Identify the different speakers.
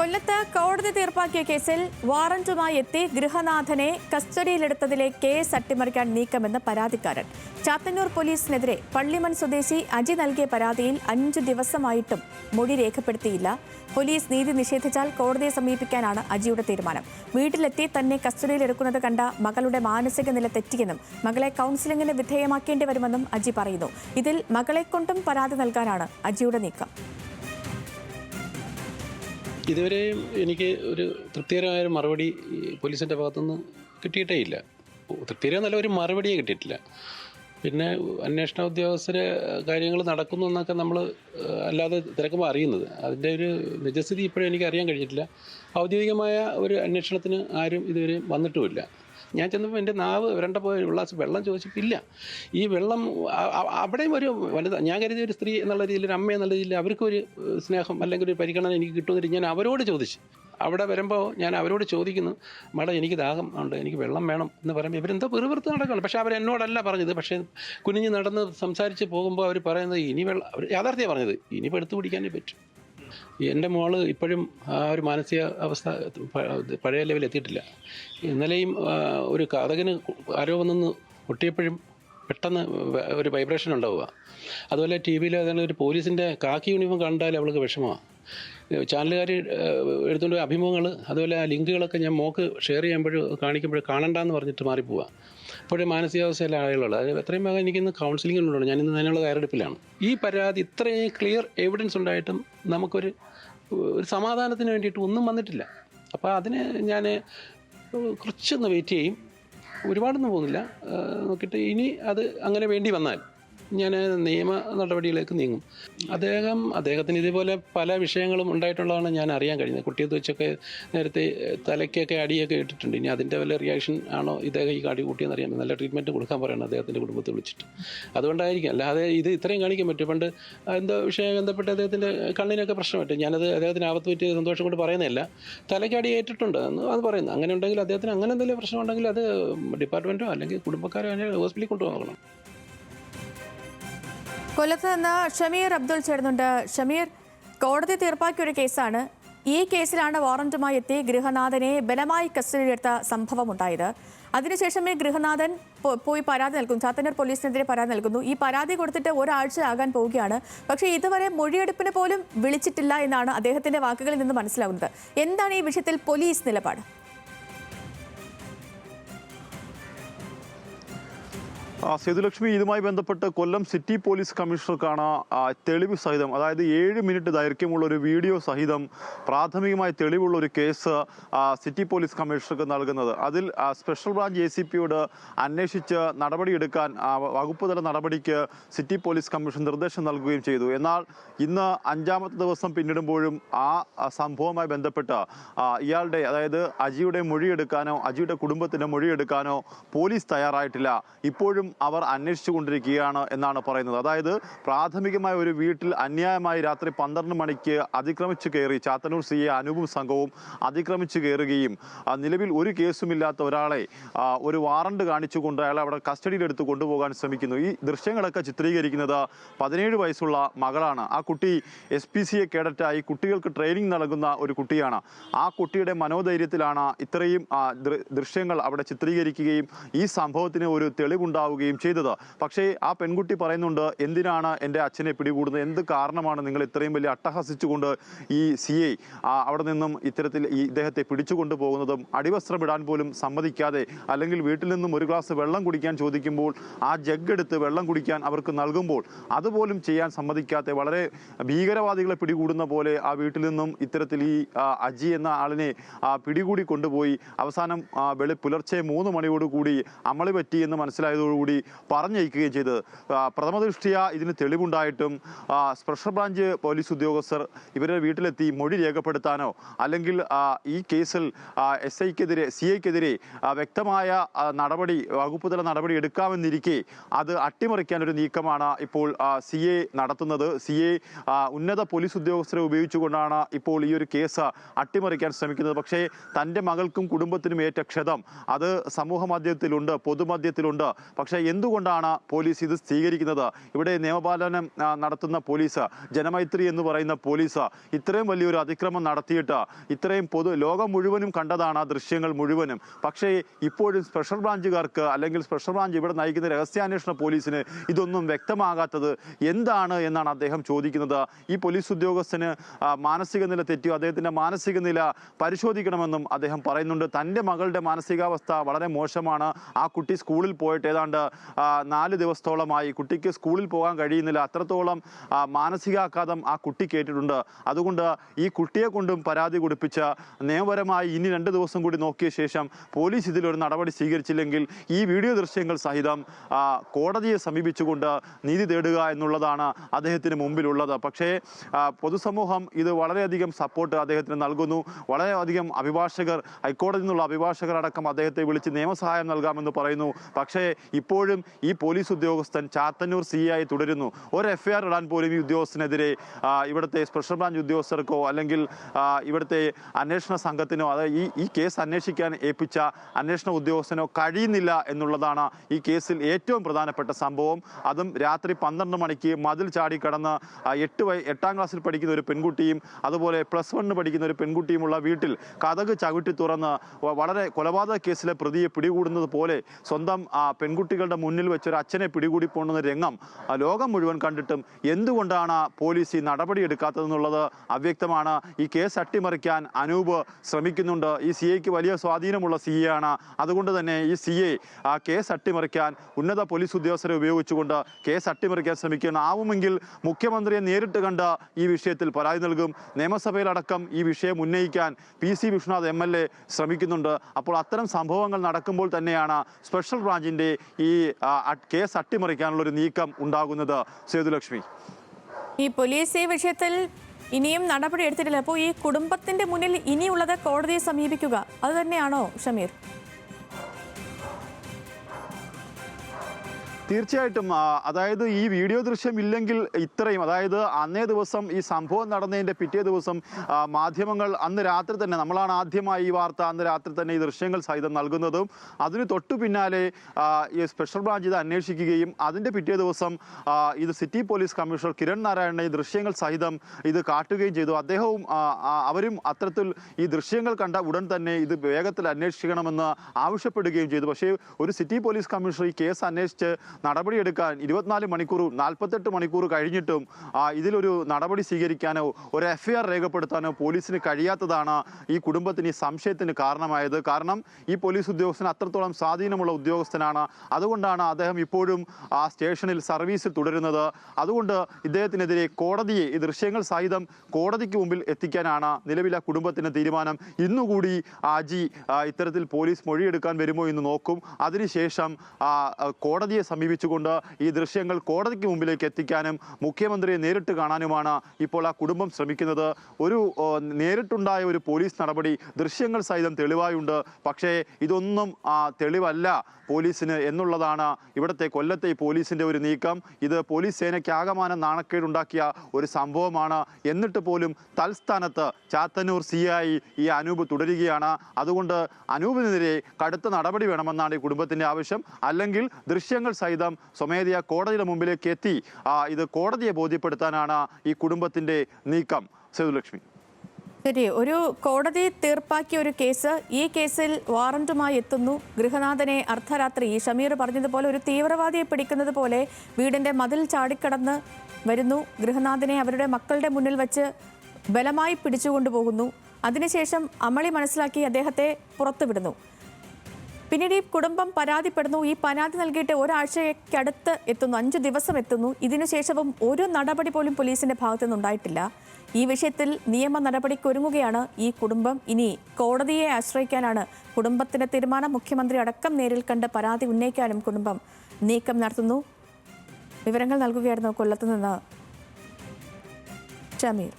Speaker 1: കൊല്ലത്ത് കോടതി തീർപ്പാക്കിയ കേസിൽ വാറന്റുമായി എത്തി ഗൃഹനാഥനെ കസ്റ്റഡിയിലെടുത്തതിലെ കേസ് അട്ടിമറിക്കാൻ നീക്കമെന്ന് പരാതിക്കാരൻ. ചാത്തന്നൂർ പോലീസിനെതിരെ പള്ളിമൺ സ്വദേശി അജി നൽകിയ പരാതിയിൽ അഞ്ചു ദിവസമായിട്ടും മൊഴി രേഖപ്പെടുത്തിയില്ല. പോലീസ് നീതി നിഷേധിച്ചാൽ കോടതിയെ സമീപിക്കാനാണ് അജിയുടെ തീരുമാനം. വീട്ടിലെത്തി തന്നെ കസ്റ്റഡിയിലെടുക്കുന്നത് കണ്ട മകളുടെ മാനസിക നില തെറ്റിയെന്നും മകളെ കൗൺസിലിംഗിന് വിധേയമാക്കേണ്ടി വരുമെന്നും അജി പറയുന്നു. ഇതിൽ മകളെക്കൊണ്ടും പരാതി നൽകാനാണ് അജിയുടെ നീക്കം.
Speaker 2: ഇതുവരെയും എനിക്ക് ഒരു തൃപ്തികരമായ ഒരു മറുപടി പോലീസിന്റെ ഭാഗത്തുനിന്ന് കിട്ടിയിട്ടേ ഇല്ല. തൃപ്തികരമെന്നല്ല ഒരു മറുപടിയേ കിട്ടിയിട്ടില്ല. പിന്നെ അന്വേഷണ ഉദ്യോഗസ്ഥരെ കാര്യങ്ങൾ നടക്കുന്നു എന്നൊക്കെ നമ്മൾ അല്ലാതെ തിരക്കുമ്പോൾ അറിയുന്നത്. അതിന്റെ ഒരു നിജസ്ഥിതി ഇപ്പോഴും എനിക്ക് അറിയാൻ കഴിഞ്ഞിട്ടില്ല. ഔദ്യോഗികമായ ഒരു അന്വേഷണത്തിന് ആരും ഇതുവരെ വന്നിട്ടുമില്ല. ഞാൻ ചെന്നപ്പോൾ എന്റെ നാവ് വരണ്ട പോയ ഉള്ളാസ് വെള്ളം ചോദിച്ചിട്ടില്ല. ഈ വെള്ളം അവിടെയും ഒരു വലുത്. ഞാൻ കരുതിയ ഒരു സ്ത്രീ എന്നുള്ള രീതിയിൽ ഒരു അമ്മ എന്നുള്ള രീതിയിൽ അവർക്കൊരു സ്നേഹം അല്ലെങ്കിൽ ഒരു പരിഗണന എനിക്ക് കിട്ടുമെന്നിട്ട് ഞാൻ അവരോട് ചോദിച്ചു. അവിടെ വരുമ്പോൾ ഞാൻ അവരോട് ചോദിക്കുന്നു മേഡം എനിക്ക് ദാഹം ഉണ്ട് എനിക്ക് വെള്ളം വേണം എന്ന് പറയുമ്പോൾ ഇവരെന്തോ പെറുപിറുത്ത് നടക്കുകയാണ് പക്ഷേ അവർ എന്നോടല്ല പറഞ്ഞത്. പക്ഷേ കുനിഞ്ഞ് നടന്ന് സംസാരിച്ച് പോകുമ്പോൾ അവർ പറയുന്നത് ഇനി വെള്ളം അവർ യാഥാർത്ഥ്യമാണ് പറഞ്ഞത് ഇനിയിപ്പോൾ എടുത്തു പിടിക്കാനേ പറ്റും. എന്റെ മോൾ ഇപ്പോഴും ആ ഒരു മാനസിക അവസ്ഥ പഴയ ലെവലിൽ എത്തിയിട്ടില്ല. ഇന്നലെയും ഒരു കഥകന് ആരോ വന്നു ഒട്ടിയപ്പോഴും പെട്ടെന്ന് ഒരു വൈബ്രേഷൻ ഉണ്ടാവുക. അതുപോലെ ടി വിയിൽ ഏതാണ്ട് ഒരു പോലീസിന്റെ കാക്കി യൂണിഫോം കണ്ടാൽ അവൾക്ക് വിഷമമാണ് ചാനലുകാർ എടുത്തുകൊണ്ട് അഭിമുഖങ്ങൾ അതുപോലെ ആ ലിങ്കുകളൊക്കെ ഞാൻ മോക്ക് ഷെയർ ചെയ്യുമ്പോഴും കാണിക്കുമ്പോഴും കാണണ്ടെന്ന് പറഞ്ഞിട്ട് മാറിപ്പോവുക അപ്പോഴേ മാനസികാവസ്ഥയിലെ ആളുകൾ അത് എത്രയും വേഗം എനിക്കിന്ന് കൗൺസിലിങ്ങിലുണ്ട് ഞാൻ ഇന്ന് അതിനുള്ള തയ്യാറെടുപ്പിലാണ്. ഈ പരാതി ഇത്രയും ക്ലിയർ എവിഡൻസ് ഉണ്ടായിട്ടും നമുക്കൊരു ഒരു സമാധാനത്തിന് വേണ്ടിയിട്ട് ഒന്നും വന്നിട്ടില്ല. അപ്പോൾ അതിന് ഞാൻ കുറച്ചൊന്ന് വെയിറ്റ് ചെയ്യും. ഒരുപാടൊന്നും പോകുന്നില്ല. നോക്കിയിട്ട് ഇനി അത് അങ്ങനെ വേണ്ടി വന്നാൽ ഞാൻ നിയമ നടപടിയിലേക്ക് നീങ്ങും. അദ്ദേഹം അദ്ദേഹത്തിന് ഇതേപോലെ പല വിഷയങ്ങളും ഉണ്ടായിട്ടുള്ളതാണ് ഞാൻ അറിയാൻ കഴിഞ്ഞത്. കുട്ടിയത് വെച്ചൊക്കെ നേരത്തെ തലയ്ക്കൊക്കെ അടിയൊക്കെ ഇട്ടിട്ടുണ്ട്. ഇനി അതിന്റെ വല്ല റിയാക്ഷൻ ആണോ ഇദ്ദേഹം ഈ കാടി കൂട്ടിയെന്ന് അറിയാൻ? നല്ല ട്രീറ്റ്മെന്റ് കൊടുക്കാൻ പറയണം അദ്ദേഹത്തിന്റെ കുടുംബത്തെ വിളിച്ചിട്ട്. അതുകൊണ്ടായിരിക്കും. അല്ലാതെ ഇത് ഇത്രയും കാണിക്കാൻ പറ്റും. പണ്ട് എന്തോ വിഷയം ബന്ധപ്പെട്ട് അദ്ദേഹത്തിന്റെ കണ്ണിനൊക്കെ പ്രശ്നമായിട്ട്. ഞാനത് അദ്ദേഹത്തിന് ആപത്ത് പറ്റിയ സന്തോഷം കൊണ്ട് പറയുന്നില്ല തലയ്ക്ക് അടി ഏറ്റിട്ടുണ്ട് എന്ന് അത് പറയുന്നത് അങ്ങനെ ഉണ്ടെങ്കിൽ അദ്ദേഹത്തിന് അങ്ങനെ എന്തെങ്കിലും പ്രശ്നമുണ്ടെങ്കിൽ അത് ഡിപ്പാർട്ട്മെന്റോ അല്ലെങ്കിൽ കുടുംബക്കാരോ അതിനെ ഹോസ്പിറ്റലിൽ കൊണ്ടുപോകണം.
Speaker 1: കൊല്ലത്ത് നിന്ന് ഷമീർ അബ്ദുൾ ചേർന്നുണ്ട് ഷമീർ കോടതി തീർപ്പാക്കിയ ഒരു കേസാണ്. ഈ കേസിലാണ് വാറന്റുമായി എത്തി ഗൃഹനാഥനെ ബലമായി കസ്റ്റഡിയിലെടുത്ത സംഭവം ഉണ്ടായത് അതിനുശേഷം ഈ ഗൃഹനാഥൻ പോയി പരാതി നൽകുന്നു. ചാത്തന്നൂർ പോലീസിനെതിരെ പരാതി നൽകുന്നു. ഈ പരാതി കൊടുത്തിട്ട് ഒരാഴ്ച ആകാൻ പോവുകയാണ്. പക്ഷേ ഇതുവരെ മൊഴിയെടുപ്പിന് പോലും വിളിച്ചിട്ടില്ല എന്നാണ് അദ്ദേഹത്തിന്റെ വാക്കുകളിൽ നിന്ന് മനസ്സിലാകുന്നത് എന്താണ് ഈ വിഷയത്തിൽ പോലീസ് നിലപാട്?
Speaker 3: സേതുലക്ഷ്മി ഇതുമായി ബന്ധപ്പെട്ട് കൊല്ലം സിറ്റി പോലീസ് കമ്മീഷണർക്കാണ് തെളിവ് സഹിതം അതായത് ഏഴ് മിനിറ്റ് ദൈർഘ്യമുള്ള ഒരു വീഡിയോ സഹിതം പ്രാഥമികമായി തെളിവുള്ള ഒരു കേസ് സിറ്റി പോലീസ് കമ്മീഷണർക്ക് നൽകുന്നത്. അതിൽ സ്പെഷ്യൽ ബ്രാഞ്ച് എ സി പിയോട് അന്വേഷിച്ച് നടപടിയെടുക്കാൻ ആ, വകുപ്പ് തല നടപടിക്ക് സിറ്റി പോലീസ് കമ്മീഷൻ നിർദ്ദേശം നൽകുകയും ചെയ്തു. എന്നാൽ ഇന്ന് അഞ്ചാമത്തെ ദിവസം പിന്നിടുമ്പോഴും ആ സംഭവവുമായി ബന്ധപ്പെട്ട് ഇയാളുടെ അതായത് അജിയുടെ മൊഴിയെടുക്കാനോ അജിയുടെ കുടുംബത്തിന്റെ മൊഴിയെടുക്കാനോ പോലീസ് തയ്യാറായിട്ടില്ല. ഇപ്പോഴും അവർ അന്വേഷിച്ചു കൊണ്ടിരിക്കുകയാണ് എന്നാണ് പറയുന്നത്. അതായത് പ്രാഥമികമായ ഒരു വീട്ടിൽ അന്യായമായി രാത്രി പന്ത്രണ്ട് മണിക്ക് അതിക്രമിച്ചു കയറി ചാത്തന്നൂർ സി എ അനൂപും സംഘവും അതിക്രമിച്ചു കയറുകയും നിലവിൽ ഒരു കേസുമില്ലാത്ത ഒരാളെ ഒരു വാറണ്ട് കാണിച്ചുകൊണ്ട് അയാളെ അവിടെ കസ്റ്റഡിയിലെടുത്ത് കൊണ്ടുപോകാൻ ശ്രമിക്കുന്നു. ഈ ദൃശ്യങ്ങളൊക്കെ ചിത്രീകരിക്കുന്നത് പതിനേഴ് വയസ്സുള്ള മകളാണ്. ആ കുട്ടി എസ് പി സി എ കേഡറ്റായി കുട്ടികൾക്ക് ട്രെയിനിങ് നൽകുന്ന ഒരു കുട്ടിയാണ്. ആ കുട്ടിയുടെ മനോധൈര്യത്തിലാണ് ഇത്രയും ദൃശ്യങ്ങൾ അവിടെ ചിത്രീകരിക്കുകയും ഈ സംഭവത്തിന് ഒരു തെളിവുണ്ടാവുകയും ചെയ്തത്. പക്ഷേ ആ പെൺകുട്ടി പറയുന്നുണ്ട് എന്തിനാണ് എന്റെ അച്ഛനെ പിടികൂടുന്നത്? എന്ത് കാരണമാണ് നിങ്ങൾ ഇത്രയും വലിയ അട്ടഹസിച്ചുകൊണ്ട് ഈ സി ഐ അവിടെ നിന്നും ഇത്തരത്തിൽ ഈ ഇദ്ദേഹത്തെ പിടിച്ചുകൊണ്ടു പോകുന്നതും അടിവസ്ത്രം ഇടാൻ പോലും സമ്മതിക്കാതെ അല്ലെങ്കിൽ വീട്ടിൽ നിന്നും ഒരു ഗ്ലാസ് വെള്ളം കുടിക്കാൻ ചോദിക്കുമ്പോൾ ആ ജഗ് എടുത്ത് വെള്ളം കുടിക്കാൻ അവർക്ക് നൽകുമ്പോൾ അതുപോലും ചെയ്യാൻ സമ്മതിക്കാതെ വളരെ ഭീകരവാദികളെ പിടികൂടുന്ന പോലെ ആ വീട്ടിൽ നിന്നും ഇത്തരത്തിൽ ഈ അജി എന്ന ആളിനെ പിടികൂടി കൊണ്ടുപോയി അവസാനം വെളി പുലർച്ചെ മൂന്ന് മണിയോടുകൂടി അമളി പറ്റി എന്ന് മനസ്സിലായതോടുകൂടി പറഞ്ഞയക്കുകയും ചെയ്തത്. പ്രഥമദൃഷ്ടിയ ഇതിന് തെളിവുണ്ടായിട്ടും സ്പെഷ്യൽ ബ്രാഞ്ച് പോലീസ് ഉദ്യോഗസ്ഥർ ഇവരുടെ വീട്ടിലെത്തി മൊഴി രേഖപ്പെടുത്താനോ അല്ലെങ്കിൽ ഈ കേസിൽ എസ് ഐക്കെതിരെ സി ഐക്കെതിരെ വ്യക്തമായ നടപടി വകുപ്പുതല നടപടി എടുക്കാമെന്നിരിക്കെ അത് അട്ടിമറിക്കാൻ ഒരു നീക്കമാണ് ഇപ്പോൾ സി എ നടത്തുന്നത്. സി എ ഉന്നത പോലീസ് ഉദ്യോഗസ്ഥരെ ഉപയോഗിച്ചുകൊണ്ടാണ് ഇപ്പോൾ ഈ ഒരു കേസ് അട്ടിമറിക്കാൻ ശ്രമിക്കുന്നത്. പക്ഷേ തന്റെ മകൾക്കും കുടുംബത്തിനും ഏറ്റ ക്ഷതം. അത് സമൂഹ മാധ്യമത്തിലുണ്ട് പൊതുമധ്യത്തിലുണ്ട് പക്ഷേ എന്തുകൊണ്ടാണ് പോലീസ് ഇത് സ്വീകരിക്കുന്നത്? ഇവിടെ നിയമപാലനം നടത്തുന്ന പോലീസ് ജനമൈത്രി എന്ന് പറയുന്ന പോലീസ് ഇത്രയും വലിയൊരു അതിക്രമം നടത്തിയിട്ട് ഇത്രയും പൊതു ലോകം മുഴുവനും കണ്ടതാണ് ആ ദൃശ്യങ്ങൾ മുഴുവനും. പക്ഷേ ഇപ്പോഴും സ്പെഷ്യൽ ബ്രാഞ്ചുകാർക്ക് അല്ലെങ്കിൽ സ്പെഷ്യൽ ബ്രാഞ്ച് ഇവിടെ നയിക്കുന്ന രഹസ്യാന്വേഷണ പോലീസിന് ഇതൊന്നും വ്യക്തമാകാത്തത് എന്താണ് എന്നാണ് അദ്ദേഹം ചോദിക്കുന്നത്. ഈ പോലീസ് ഉദ്യോഗസ്ഥന് മാനസിക നില തെറ്റിയോ അദ്ദേഹത്തിന്റെ മാനസിക നില പരിശോധിക്കണമെന്നും അദ്ദേഹം പറയുന്നുണ്ട്. തന്റെ മകളുടെ മാനസികാവസ്ഥ വളരെ മോശമാണ്. ആ കുട്ടി സ്കൂളിൽ പോയിട്ട് ഏതാണ്ട് നാല് ദിവസത്തോളമായി. കുട്ടിക്ക് സ്കൂളിൽ പോകാൻ കഴിയുന്നില്ല. അത്രത്തോളം മാനസികാഘാതം ആ കുട്ടി കേട്ടിട്ടുണ്ട്. അതുകൊണ്ട് ഈ കുട്ടിയെ കൊണ്ടും പരാതി കൊടുപ്പിച്ച് നിയമപരമായി ഇനി രണ്ട് ദിവസം കൂടി നോക്കിയ ശേഷം പോലീസ് ഇതിലൊരു നടപടി സ്വീകരിച്ചില്ലെങ്കിൽ ഈ വീഡിയോ ദൃശ്യങ്ങൾ സഹിതം കോടതിയെ സമീപിച്ചുകൊണ്ട് നീതി തേടുക എന്നുള്ളതാണ് അദ്ദേഹത്തിന് മുമ്പിലുള്ളത്. പക്ഷേ പൊതുസമൂഹം ഇത് വളരെയധികം സപ്പോർട്ട് അദ്ദേഹത്തിന് നൽകുന്നു. വളരെയധികം അഭിഭാഷകർ ഹൈക്കോടതിയിൽ നിന്നുള്ള അഭിഭാഷകർ അടക്കം അദ്ദേഹത്തെ വിളിച്ച് നിയമസഹായം നൽകാമെന്ന് പറയുന്നു. പക്ഷേ ഇപ്പോഴും ഈ പോലീസ് ഉദ്യോഗസ്ഥൻ ചാത്തന്നൂർ സി ആയി തുടരുന്നു. ഒരു എഫ്ഐആർ ഇടാൻ പോലും ഈ ഉദ്യോഗസ്ഥനെതിരെ ഇവിടുത്തെ സ്പെഷ്യൽ ബ്രാഞ്ച് ഉദ്യോഗസ്ഥർക്കോ അല്ലെങ്കിൽ ഇവിടുത്തെ അന്വേഷണ സംഘത്തിനോ അതായത് ഈ ഈ കേസ് അന്വേഷിക്കാൻ ഏൽപ്പിച്ച അന്വേഷണ ഉദ്യോഗസ്ഥനോ കഴിയുന്നില്ല എന്നുള്ളതാണ് ഈ കേസിൽ ഏറ്റവും പ്രധാനപ്പെട്ട സംഭവം. അതും രാത്രി പന്ത്രണ്ട് മണിക്ക് മതിൽ ചാടി കടന്ന് ആ, എട്ട് വയ എട്ടാം ക്ലാസ്സിൽ പഠിക്കുന്ന ഒരു പെൺകുട്ടിയും അതുപോലെ പ്ലസ് വണ്ണിന് പഠിക്കുന്ന ഒരു പെൺകുട്ടിയുമുള്ള വീട്ടിൽ കഥക് ചവിട്ടി തുറന്ന് വളരെ കൊലപാതക കേസിലെ പ്രതിയെ പിടികൂടുന്നത് പോലെ സ്വന്തം ആ, പെൺകുട്ടികളുടെ മുന്നിൽ വെച്ച് ഒരു അച്ഛനെ പിടികൂടി പോകുന്ന രംഗം ആ, ലോകം മുഴുവൻ കണ്ടിട്ടും എന്തുകൊണ്ടാണ് പോലീസ് ഈ നടപടി എടുക്കാത്തതെന്നുള്ളത് അവ്യക്തമാണ്. ഈ കേസ് അട്ടിമറിക്കാൻ അനൂപ് ശ്രമിക്കുന്നുണ്ട്. ഈ സി എക്ക് വലിയ സ്വാധീനമുള്ള സി എ ആണ് അതുകൊണ്ട് തന്നെ ഈ സി എ ആ കേസ് അട്ടിമറിക്കാൻ ഉന്നത പോലീസ് ഉദ്യോഗസ്ഥരെ ഉപയോഗിച്ചുകൊണ്ട് കേസ് അട്ടിമറിക്കാൻ ശ്രമിക്കുകയാണ്. ആവുമെങ്കിൽ മുഖ്യമന്ത്രിയെ നേരിട്ട് കണ്ട് ഈ വിഷയത്തിൽ പരാതി നൽകും. നിയമസഭയിലടക്കം ഈ വിഷയം ഉന്നയിക്കാൻ P C Vishwanath M L A ശ്രമിക്കുന്നുണ്ട്. അപ്പോൾ അത്തരം സംഭവങ്ങൾ നടക്കുമ്പോൾ തന്നെയാണ് സ്പെഷ്യൽ ബ്രാഞ്ചിന്റെ ഈ അ- കേസ് അട്ടിമറിക്കാനുള്ള ഒരു നീക്കം ഉണ്ടാകുന്നത് സേതുലക്ഷ്മി.
Speaker 1: ഈ പോലീസ് ഈ വിഷയത്തിൽ ഇനിയും നടപടി എടുത്തിട്ടില്ല. അപ്പോൾ ഈ കുടുംബത്തിന്റെ മുന്നിൽ ഇനിയുള്ളത് കോടതിയെ സമീപിക്കുക. അത് തന്നെയാണോ ഷമീർ?
Speaker 3: തീർച്ചയായിട്ടും അതായത് ഈ വീഡിയോ ദൃശ്യം ഇല്ലെങ്കിൽ ഇത്രയും അതായത് അന്നേ ദിവസം ഈ സംഭവം നടന്നതിന്റെ പിറ്റേ ദിവസം മാധ്യമങ്ങൾ അന്ന് രാത്രി തന്നെ നമ്മളാണ് ആദ്യമായി ഈ വാർത്ത അന്ന് രാത്രി തന്നെ ഈ ദൃശ്യങ്ങൾ സഹിതം നൽകുന്നതും അതിന് തൊട്ടു പിന്നാലെ ഈ സ്പെഷ്യൽ ബ്രാഞ്ച് ഇത് അന്വേഷിക്കുകയും അതിന്റെ പിറ്റേ ദിവസം ഇത് സിറ്റി പോലീസ് കമ്മീഷണർ കിരൺ നാരായണനെ ഈ ദൃശ്യങ്ങൾ സഹിതം ഇത് കാട്ടുകയും ചെയ്തു. അദ്ദേഹവും അവരും അത്തരത്തിൽ ഈ ദൃശ്യങ്ങൾ കണ്ട ഉടൻ തന്നെ ഇത് വേഗത്തിൽ അന്വേഷിക്കണമെന്ന് ആവശ്യപ്പെടുകയും ചെയ്തു. പക്ഷേ ഒരു സിറ്റി പോലീസ് കമ്മീഷണർ ഈ കേസ് അന്വേഷിച്ച് നടപടിയെടുക്കാൻ ഇരുപത്തിനാല് മണിക്കൂറും നാൽപ്പത്തെട്ട് മണിക്കൂർ കഴിഞ്ഞിട്ടും ഇതിലൊരു നടപടി സ്വീകരിക്കാനോ ഒരു എഫ്ഐആർ രേഖപ്പെടുത്താനോ പോലീസിന് കഴിയാത്തതാണ് ഈ കുടുംബത്തിന് ഈ സംശയത്തിന് കാരണമായത്. കാരണം ഈ പോലീസ് ഉദ്യോഗസ്ഥൻ അത്രത്തോളം സ്വാധീനമുള്ള ഉദ്യോഗസ്ഥനാണ്. അതുകൊണ്ടാണ് അദ്ദേഹം ഇപ്പോഴും ആ സ്റ്റേഷനിൽ സർവീസിൽ തുടരുന്നത്. അതുകൊണ്ട് ഇദ്ദേഹത്തിനെതിരെ കോടതിയെ ഈ ദൃശ്യങ്ങൾ സഹിതം കോടതിക്ക് മുമ്പിൽ എത്തിക്കാനാണ് നിലവിലെ കുടുംബത്തിന്റെ തീരുമാനം. ഇന്നുകൂടി ആജി ഇത്തരത്തിൽ പോലീസ് മൊഴിയെടുക്കാൻ വരുമോ എന്ന് നോക്കും. അതിനുശേഷം കോടതിയെ ആ, കോടതിയെ സമീപിച്ചുകൊണ്ട് ഈ ദൃശ്യങ്ങൾ കോടതിക്ക് മുമ്പിലേക്ക് എത്തിക്കാനും മുഖ്യമന്ത്രിയെ നേരിട്ട് കാണാനുമാണ് ഇപ്പോൾ ആ കുടുംബം ശ്രമിക്കുന്നത്. ഒരു നേരിട്ടുണ്ടായ ഒരു പോലീസ് നടപടി ദൃശ്യങ്ങൾ സഹിതം തെളിവായുണ്ട്. പക്ഷേ ഇതൊന്നും തെളിവല്ല പോലീസിന് എന്നുള്ളതാണ് ഇവിടുത്തെ കൊല്ലത്തെ പോലീസിന്റെ ഒരു നീക്കം. ഇത് പോലീസ് സേനയ്ക്ക് ആകമാനം നാണക്കേടുണ്ടാക്കിയ ഒരു സംഭവമാണ്. എന്നിട്ട് പോലും തൽസ്ഥാനത്ത് ചാത്തന്നൂർ സി ആയി ഈ അനൂപ് തുടരുകയാണ്. അതുകൊണ്ട് അനൂപിനെതിരെ കടുത്ത നടപടി വേണമെന്നാണ് ഈ കുടുംബത്തിന്റെ ആവശ്യം. അല്ലെങ്കിൽ ദൃശ്യങ്ങൾ സഹിതം സ്വമേധയാ കോടതിയുടെ മുമ്പിലേക്ക് എത്തി ഇത് കോടതിയെ ബോധ്യപ്പെടുത്താനാണ് ഈ കുടുംബത്തിന്റെ നീക്കം. സേതുലക്ഷ്മി.
Speaker 1: ശരി ഒരു കോടതി തീർപ്പാക്കിയ ഒരു കേസ് ഈ കേസിൽ വാറന്റുമായി എത്തുന്നു. ഗൃഹനാഥനെ അർദ്ധരാത്രി ഷമീർ പറഞ്ഞതുപോലെ ഒരു തീവ്രവാദിയെ പിടിക്കുന്നത് പോലെ വീടിന്റെ മതിൽ ചാടിക്കടന്ന് വരുന്നു. ഗൃഹനാഥനെ അവരുടെ മക്കളുടെ മുന്നിൽ വെച്ച് ബലമായി പിടിച്ചുകൊണ്ടുപോകുന്നു. അതിനുശേഷം അമളി മനസ്സിലാക്കി അദ്ദേഹത്തെ പുറത്തുവിടുന്നു. പിന്നീട് ഈ കുടുംബം പരാതിപ്പെടുന്നു. ഈ പരാതി നൽകിയിട്ട് ഒരാഴ്ചയ്ക്കടുത്ത് എത്തുന്നു. അഞ്ച് ദിവസം എത്തുന്നു. ഇതിനുശേഷവും ഒരു നടപടി പോലും പോലീസിന്റെ ഭാഗത്തു നിന്നുണ്ടായിട്ടില്ല ഈ വിഷയത്തിൽ നിയമ നടപടിക്കൊരുങ്ങുകയാണ് ഈ കുടുംബം. ഇനി കോടതിയെ ആശ്രയിക്കാനാണ് കുടുംബത്തിന്റെ തീരുമാനം. മുഖ്യമന്ത്രി അടക്കം നേരിൽ കണ്ട് പരാതി ഉന്നയിക്കാനും കുടുംബം നീക്കം നടത്തുന്നു. വിവരങ്ങൾ നൽകുകയായിരുന്നു കൊല്ലത്തുനിന്ന്. ഷമീർ